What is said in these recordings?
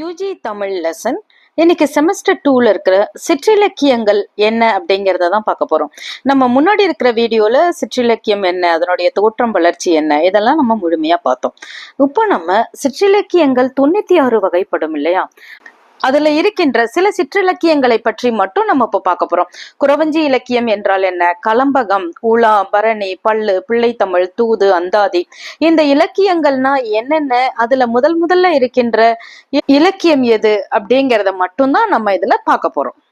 UG Tamil lesson இன்னைக்கு semester டூல இருக்கிற சிற்றிலக்கியங்கள் என்ன அப்படிங்கிறத தான் பார்க்க போறோம். நம்ம முன்னாடி இருக்கிற வீடியோல சிற்றிலக்கியம் என்ன அதனுடைய தோற்றம் வளர்ச்சி என்ன இதெல்லாம் நம்ம முழுமையா பார்த்தோம். இப்போ நம்ம சிற்றிலக்கியங்கள் தொண்ணூத்தி ஆறு வகைப்படும் இல்லையா? அதுல இருக்கின்ற சில சிற்றிலக்கியங்களை பற்றி மட்டும் நம்ம இப்போ பார்க்க போறோம். குறவஞ்சி இலக்கியம் என்றால் என்ன? கலம்பகம் உலா பரணி பல்லு பிள்ளைத்தமிழ் தூது அந்தாதி. இந்த இலக்கியங்கள்னா என்னென்ன? அதுல முதல் முதல்ல இருக்கின்ற இ- இலக்கியம் எது? அப்படிங்கறத மட்டும்தான் நம்ம இதுல பார்க்க போறோம்.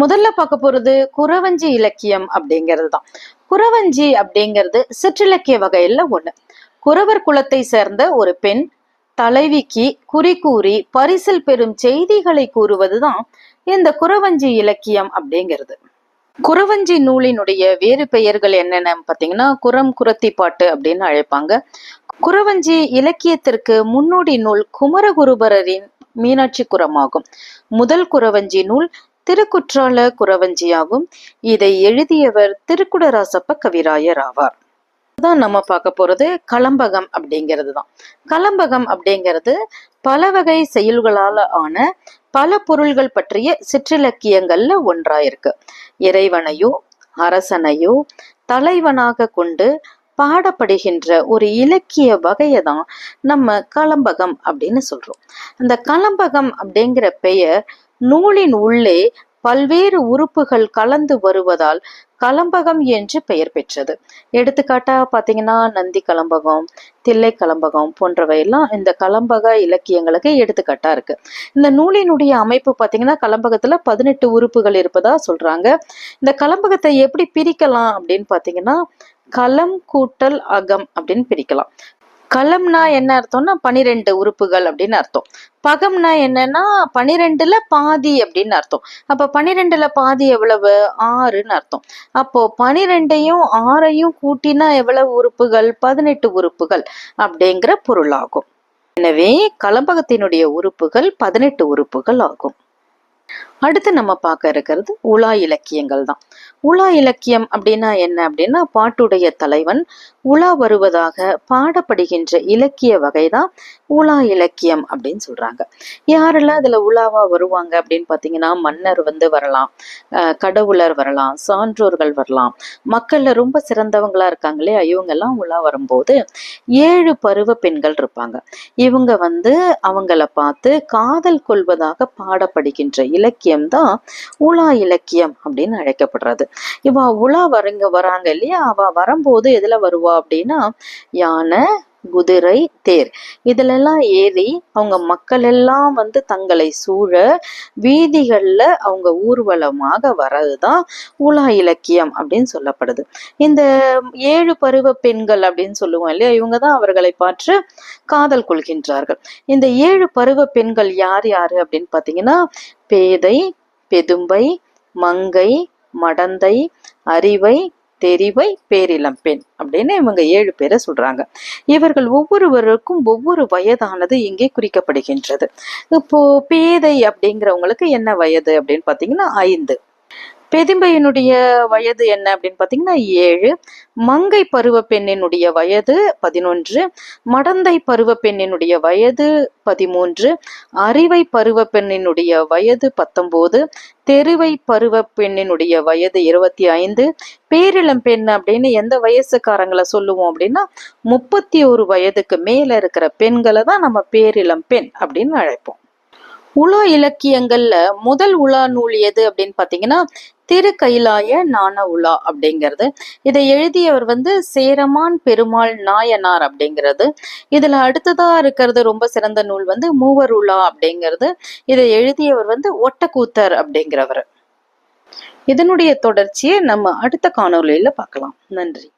முதல்ல பார்க்க போறது குறவஞ்சி இலக்கியம் அப்படிங்கிறது தான். குறவஞ்சி அப்படிங்கிறது சிற்றிலக்கிய வகையில ஒண்ணு. குறவர் குலத்தை சேர்ந்த ஒரு பெண் தலைவிக்கு குறி கூறி பரிசில் பெறும் செய்திகளை கூறுவதுதான் இந்த குறவஞ்சி இலக்கியம் அப்படிங்கிறது. குறவஞ்சி நூலினுடைய வேறு பெயர்கள் என்னென்ன பார்த்தீங்கன்னா குரம் குரத்தி பாட்டு அப்படின்னு அழைப்பாங்க. குறவஞ்சி இலக்கியத்திற்கு முன்னோடி நூல் குமரகுருபரரின் மீனாட்சி குரமாகும் முதல் குறவஞ்சி நூல் திருக்குற்றால குறவஞ்சியாகும். இதை எழுதியவர் திருக்குடராசப்ப கவிராயர் ஆவார். தான் நம்ம பார்க்க போகிறது கலம்பகம் அப்படிங்கிறது தான் கலம்பகம் அப்படிங்கிறது பல வகை செயல்களால் ஆன பல பொருள்கள் பற்றிய சிற்றிலக்கியங்கள்ல ஒன்றா இருக்கு இறைவனையோ அரசனையோ தலைவனாக கொண்டு பாடப்படுகின்ற ஒரு இலக்கிய வகையை தான் நம்ம கலம்பகம் அப்படின்னு சொல்றோம். அந்த கலம்பகம் அப்படிங்கிற பெயர் நூலின் உள்ளே பல்வேறு உறுப்புகள் கலந்து வருவதால் கலம்பகம் என்று பெயர் பெற்றது. எடுத்துக்காட்டா பாத்தீங்கன்னா நந்தி கலம்பகம் தில்லை கலம்பகம் போன்றவையெல்லாம் இந்த கலம்பக இலக்கியங்களுக்கு எடுத்துக்காட்டா இருக்கு. இந்த நூலினுடைய அமைப்பு பாத்தீங்கன்னா கலம்பகத்துல பதினெட்டு உறுப்புகள் இருப்பதா சொல்றாங்க. இந்த கலம்பகத்தை எப்படி பிரிக்கலாம் அப்படின்னு பாத்தீங்கன்னா களம் கூட்டல் அகம் அப்படின்னு பிரிக்கலாம். கலம்னா என்ன அர்த்தம்னா பனிரெண்டு உறுப்புகள் அப்படின்னு அர்த்தம். பகம்னா என்னன்னா பனிரெண்டுல பாதி அப்படின்னு அர்த்தம். அப்ப பனிரெண்டுல பாதி எவ்வளவு? ஆறுன்னு அர்த்தம். அப்போ பனிரெண்டையும் ஆறையும் கூட்டினா எவ்வளவு உறுப்புகள்? பதினெட்டு உறுப்புகள் அப்படிங்கிற பொருளாகும். எனவே கலம்பகத்தினுடைய உறுப்புகள் பதினெட்டு உறுப்புகள் ஆகும். அடுத்து நம்ம பார்க்க இருக்கிறது உலா இலக்கியங்கள் தான். உலா இலக்கியம் அப்படின்னா என்ன அப்படின்னா பாட்டுடைய தலைவன் உலா வருவதாக பாடப்படுகின்ற இலக்கிய வகை தான் உலா இலக்கியம் அப்படின்னு சொல்றாங்க. யாரெல்லாம் இதுல உலாவா வருவாங்க அப்படின்னு பாத்தீங்கன்னா மன்னர் வந்து வரலாம் கடவுளர் வரலாம் சான்றோர்கள் வரலாம். மக்கள்ல ரொம்ப சிறந்தவங்களா இருக்காங்களே இவங்க எல்லாம் உலா வரும்போது ஏழு பருவ பெண்கள் இருப்பாங்க. இவங்க வந்து அவங்கள பார்த்து காதல் கொள்வதாக பாடப்படுகின்ற இலக்கியம் தான் உலா இலக்கியம் அப்படின்னு அழைக்கப்படுறது. இவ உலா வரங்க வராங்க இல்லையா? அவ வரும்போது எதுல வருவா அப்படின்னா யானை குதிரை தேர். இதிலெல்லாம் ஏறி அவங்க மக்கள் எல்லாம் வந்து தங்களை சூழ வீதிகளில் அவங்க ஊர்வலமாக வர்றதுதான் உலா இலக்கியம் அப்படின்னு சொல்லப்படுது. இந்த ஏழு பருவ பெண்கள் அப்படின்னு சொல்லுவோம் இல்லையா? இவங்க தான் அவர்களை பார்த்து காதல் கொள்கின்றார்கள். இந்த ஏழு பருவ பெண்கள் யார் யாரு அப்படின்னு பார்த்தீங்கன்னா பேதை பெதும்பை மங்கை மடந்தை அறிவை தெரிவை பேரிளம் பெண் அப்படின்னு இவங்க ஏழு பேரை சொல்றாங்க. இவர்கள் ஒவ்வொருவருக்கும் ஒவ்வொரு வயதானது இங்கே குறிக்கப்படுகின்றது. இப்போ பேதை அப்படிங்கிறவங்களுக்கு என்ன வயது அப்படின்னு பார்த்தீங்கன்னா ஐந்து. பெதிம்பையினுடைய வயது என்ன அப்படின்னு பார்த்தீங்கன்னா ஏழு. மங்கை பருவ பெண்ணினுடைய வயது பதினொன்று. மடந்தை பருவ பெண்ணினுடைய வயது பதிமூன்று. அறிவை பருவ பெண்ணினுடைய வயது பத்தொம்போது. தெருவை பருவ பெண்ணினுடைய வயது இருபத்தி ஐந்து பேரிளம் பெண் அப்படின்னு எந்த வயசுக்காரங்களை சொல்லுவோம் அப்படின்னா முப்பத்தி ஒரு வயதுக்கு மேல இருக்கிற பெண்களை தான் நம்ம பேரிளம் பெண் அப்படின்னு அழைப்போம். உலா இலக்கியங்கள்ல முதல் உலா நூல் எது அப்படின்னு பாத்தீங்கன்னா திரு கைலாய நாண உலா அப்படிங்கிறது. இதை எழுதியவர் வந்து சேரமான் பெருமாள் நாயனார் அப்படிங்கிறது. இதுல அடுத்ததா இருக்கிறது ரொம்ப சிறந்த நூல் வந்து மூவர் உலா அப்படிங்கிறது. இதை எழுதியவர் வந்து ஒட்டக்கூத்தர் அப்படிங்கிறவர். இதனுடைய தொடர்ச்சியை நம்ம அடுத்த காணொளியில பார்க்கலாம். நன்றி.